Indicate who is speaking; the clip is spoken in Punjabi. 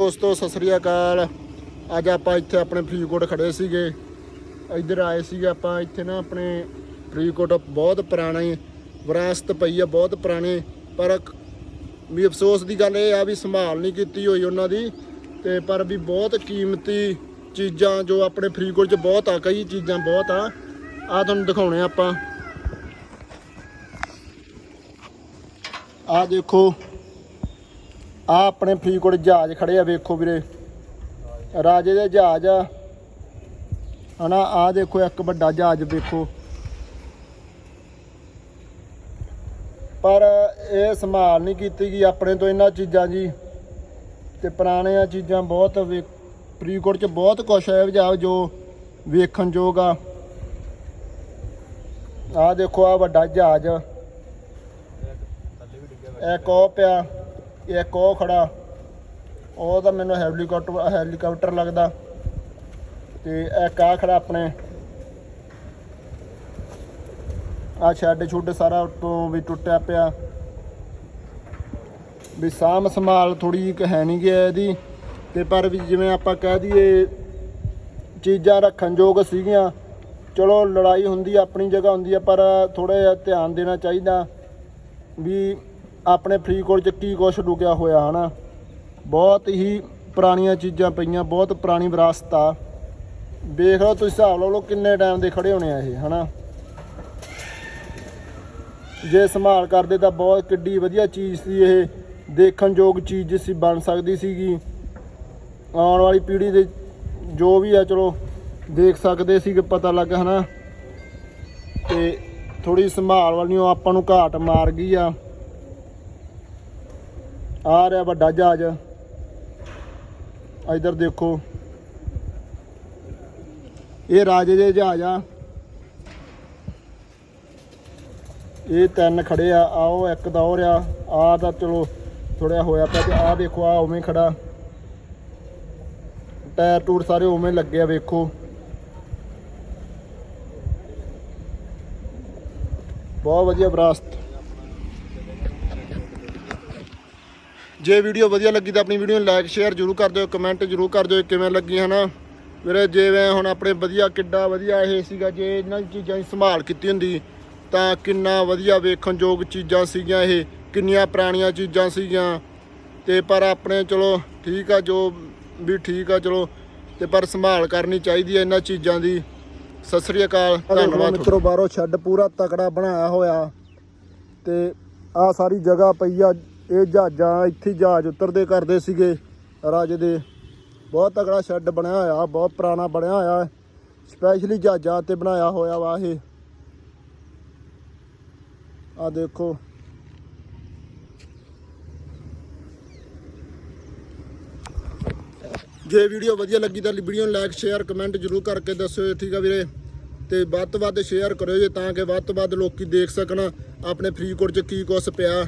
Speaker 1: ਦੋਸਤੋ, ਸਤਿ ਸ੍ਰੀ ਅਕਾਲ। ਅੱਜ ਆਪਾਂ ਇੱਥੇ ਆਪਣੇ ਫਰੀਦਕੋਟ ਖੜੇ ਸੀਗੇ। ਇੱਧਰ ਆਏ ਸੀਗੇ ਆਪਾਂ, ਇੱਥੇ ਨਾ ਆਪਣੇ ਫਰੀਦਕੋਟ ਬਹੁਤ ਪੁਰਾਣੀ, ਵਿਰਾਸਤ ਪਈ ਆ ਬਹੁਤ ਪੁਰਾਣੇ, ਪਰ ਵੀ ਅਫਸੋਸ ਦੀ ਗੱਲ ਇਹ ਆ ਵੀ ਸੰਭਾਲ ਨਹੀਂ ਕੀਤੀ ਹੋਈ ਉਹਨਾਂ ਦੀ, ਤੇ ਪਰ ਵੀ ਬਹੁਤ ਕੀਮਤੀ ਚੀਜ਼ਾਂ, ਜੋ ਆਪਣੇ ਫਰੀਦਕੋਟ 'ਚ ਬਹੁਤ ਆ, ਕਈ ਚੀਜ਼ਾਂ ਬਹੁਤ ਆ ਆ ਤੁਹਾਨੂੰ ਦਿਖਾਉਣੇ ਆਪਾਂ। ਆ ਦੇਖੋ ਆ ਆਪਣੇ ਫਰੀਦਕੋਟ ਜਹਾਜ਼ ਖੜੇ ਆ, ਵੇਖੋ ਵੀਰੇ। ਰਾਜੇ ਦੇ ਜਹਾਜ਼ ਆ। ਹਨਾ ਆ ਦੇਖੋ, ਇੱਕ ਵੱਡਾ ਜਹਾਜ਼ ਵੇਖੋ। ਪਰ ਇਹ ਸੰਭਾਲ ਨਹੀਂ ਕੀਤੀ ਗਈ ਆਪਣੇ ਤੋਂ ਇਹਨਾਂ ਚੀਜ਼ਾਂ ਜੀ ਤੇ ਪੁਰਾਣੀਆਂ ਚੀਜ਼ਾਂ ਬਹੁਤ ਵੇ- ਫਰੀਦਕੋਟ ਚ ਬਹੁਤ ਕੁਛ ਹੈ ਵਜਾ ਜੋ ਵੇਖਣ ਯੋਗ ਆ। ਆ ਦੇਖੋ ਆ ਵੱਡਾ ਜਹਾਜ਼। ਇੱਕ ਉਹ ਪਿਆ। ਇੱਕ ਉਹ ਖੜਾ। ਉਹ ਤਾਂ ਮੈਨੂੰ ਹੈਲੀਕਾਪਟਰ ਹੈਲੀਕਾਪਟਰ ਲੱਗਦਾ। ਤੇ ਇੱਕ ਆ ਖੜਾ ਆਪਣੇ। ਆ ਛੱਡ ਛੁੱਡ ਸਾਰਾ ਉੱਤੋਂ ਵੀ ਟੁੱਟਿਆ ਪਿਆ। ਵੀ ਸਾਂਭ ਸੰਭਾਲ ਥੋੜੀ ਜਿਹੀ ਹੈ ਨਹੀਂ ਗਿਆ ਇਹਦੀ। ਤੇ ਪਰ ਵੀ ਜਿਵੇਂ ਆਪਾਂ ਕਹਿ ਦਈਏ, ਚੀਜ਼ਾਂ ਰੱਖਣ ਯੋਗ ਸੀਗੀਆਂ। ਚਲੋ, ਲੜਾਈ ਹੁੰਦੀ ਆਪਣੀ ਜਗ੍ਹਾ ਹੁੰਦੀ ਆ, ਪਰ ਥੋੜਾ ਜਿਹਾ ਧਿਆਨ ਦੇਣਾ ਚਾਹੀਦਾ। ਵੀ ਆਪਣੇ ਫਰੀਦਕੋਟ ਚ ਕੀ ਕੁਛ ਲੁਕਿਆ ਹੋਇਆ, ਹਨਾ? ਬਹੁਤ ਹੀ ਪੁਰਾਣੀਆਂ ਚੀਜ਼ਾਂ ਪਈਆਂ, ਬਹੁਤ ਪੁਰਾਣੀ ਵਿਰਾਸਤ ਆ। ਵੇਖ ਲਓ ਤੁਸੀਂ ਹਿਸਾਬ ਲਾ ਲਓ ਕਿੰਨੇ ਟਾਈਮ ਦੇ ਖੜੇ ਹੋਣੇ ਆ ਇਹ, ਹਨਾ? ਜੇ ਸੰਭਾਲ ਕਰਦੇ ਤਾਂ ਬਹੁਤ ਕਿੱਡੀ ਵਧੀਆ ਚੀਜ਼ ਸੀ ਇਹ, ਦੇਖਣ ਯੋਗ ਚੀਜ਼ ਸੀ, ਬਣ ਸਕਦੀ ਸੀਗੀ। ਆਉਣ ਵਾਲੀ ਪੀੜ੍ਹੀ ਦੇ ਜੋ ਵੀ ਆ, ਚਲੋ, ਦੇਖ ਸਕਦੇ ਸੀ ਕਿ ਪਤਾ ਲੱਗ, ਹਨਾ? ਤੇ ਥੋੜੀ ਸੰਭਾਲ ਵਾਲੀ ਉਹ ਆਪਾਂ ਨੂੰ ਘਾਟ ਮਾਰ ਗਈ ਆ। ਆ ਰਿਹਾ ਵੱਡਾ ਜਹਾਜ਼। ਇਧਰ ਦੇਖੋ। ਇਹ ਰਾਜੇ ਦੇ ਜਹਾਜ਼ ਆ। ਇਹ ਤਿੰਨ ਖੜੇ ਆ। ਆਓ ਇੱਕ ਦਾ ਹੋ ਰਿਹਾ। ਆ ਤਾਂ ਚਲੋ ਥੋੜਾ ਹੋਇਆ ਪਿਆ ਤੇ ਆ ਦੇਖੋ ਆ ਉਵੇਂ ਖੜਾ। ਟਾਇਰ ਟੂਰ ਸਾਰੇ ਉਵੇਂ ਲੱਗੇ ਆ, ਵੇਖੋ। ਬਹੁਤ ਵਧੀਆ ਵਿਰਾਸਤ। ਜੇ ਵੀਡੀਓ ਵਧੀਆ ਲੱਗੀ ਤਾਂ ਆਪਣੀ ਵੀਡੀਓ ਨੂੰ ਲਾਈਕ ਸ਼ੇਅਰ ਜਰੂਰ ਕਰ ਦਿਓ ਕਮੈਂਟ ਜਰੂਰ ਕਰ ਦਿਓ ਕਿਵੇਂ ਲੱਗੀ ਹਨਾ ਵੀਰੇ ਜਿਵੇਂ ਹੁਣ ਆਪਣੇ ਵਧੀਆ ਕਿੱਡਾ ਵਧੀਆ ਇਹ ਸੀਗਾ ਜੇ ਇਹਨਾਂ ਚੀਜ਼ਾਂ ਦੀ ਸੰਭਾਲ ਕੀਤੀ ਹੁੰਦੀ ਤਾਂ ਕਿੰਨਾ ਵਧੀਆ ਵੇਖਣ ਯੋਗ ਚੀਜ਼ਾਂ ਸੀਗੀਆਂ ਇਹ ਕਿੰਨੀਆਂ ਪੁਰਾਣੀਆਂ ਚੀਜ਼ਾਂ ਸੀਗੀਆਂ। ਤੇ ਪਰ ਆਪਣੇ ਚਲੋ ਠੀਕ ਆ ਜੋ ਵੀ ਠੀਕ ਆ ਚਲੋ ਤੇ ਪਰ ਸੰਭਾਲ ਕਰਨੀ ਚਾਹੀਦੀ ਹੈ ਇਹਨਾਂ ਚੀਜ਼ਾਂ ਦੀ। ਸਤਿ ਸ੍ਰੀ ਅਕਾਲ ਧੰਨਵਾਦ। ਮਿੱਤਰੋ ਬਾਹਰੋਂ ਛੱਡ ਪੂਰਾ ਤਕੜਾ ਬਣਾਇਆ ਹੋਇਆ। ਤੇ ਆ ਸਾਰੀ ਜਗ੍ਹਾ ਪਈ ਆ ਇਹ ਜਹਾਜ਼ਾਂ ਇੱਥੇ ਜਹਾਜ਼ ਉਤਰਦੇ ਕਰਦੇ ਸੀਗੇ, ਰਾਜੇ ਦੇ। ਬਹੁਤ ਤਕੜਾ ਸ਼ੈੱਡ ਬਣਿਆ ਹੋਇਆ, ਬਹੁਤ ਪੁਰਾਣਾ ਬਣਿਆ ਹੋਇਆ ਸਪੈਸ਼ਲੀ ਜਹਾਜ਼ਾਂ ਤੇ ਬਣਾਇਆ ਹੋਇਆ ਵਾ ਇਹ। ਆ ਦੇਖੋ। ਜੇ ਵੀਡੀਓ ਵਧੀਆ ਲੱਗੀ ਤਾਂ ਵੀਡੀਓ ਨੂੰ ਲਾਈਕ ਸ਼ੇਅਰ ਕਮੈਂਟ ਜਰੂਰ ਕਰਕੇ ਦੱਸਿਓ ਠੀਕ ਆ ਵੀਰੇ। ਤੇ ਵੱਧ ਤੋਂ ਵੱਧ ਸ਼ੇਅਰ ਕਰਿਓ ਜੇ ਤਾਂ ਕਿ ਵੱਧ ਤੋਂ ਵੱਧ ਲੋਕੀ ਦੇਖ ਸਕਣ ਆਪਣੇ ਫਰੀਦਕੋਟ 'ਚ ਕੀ ਕੁਛ ਪਿਆ।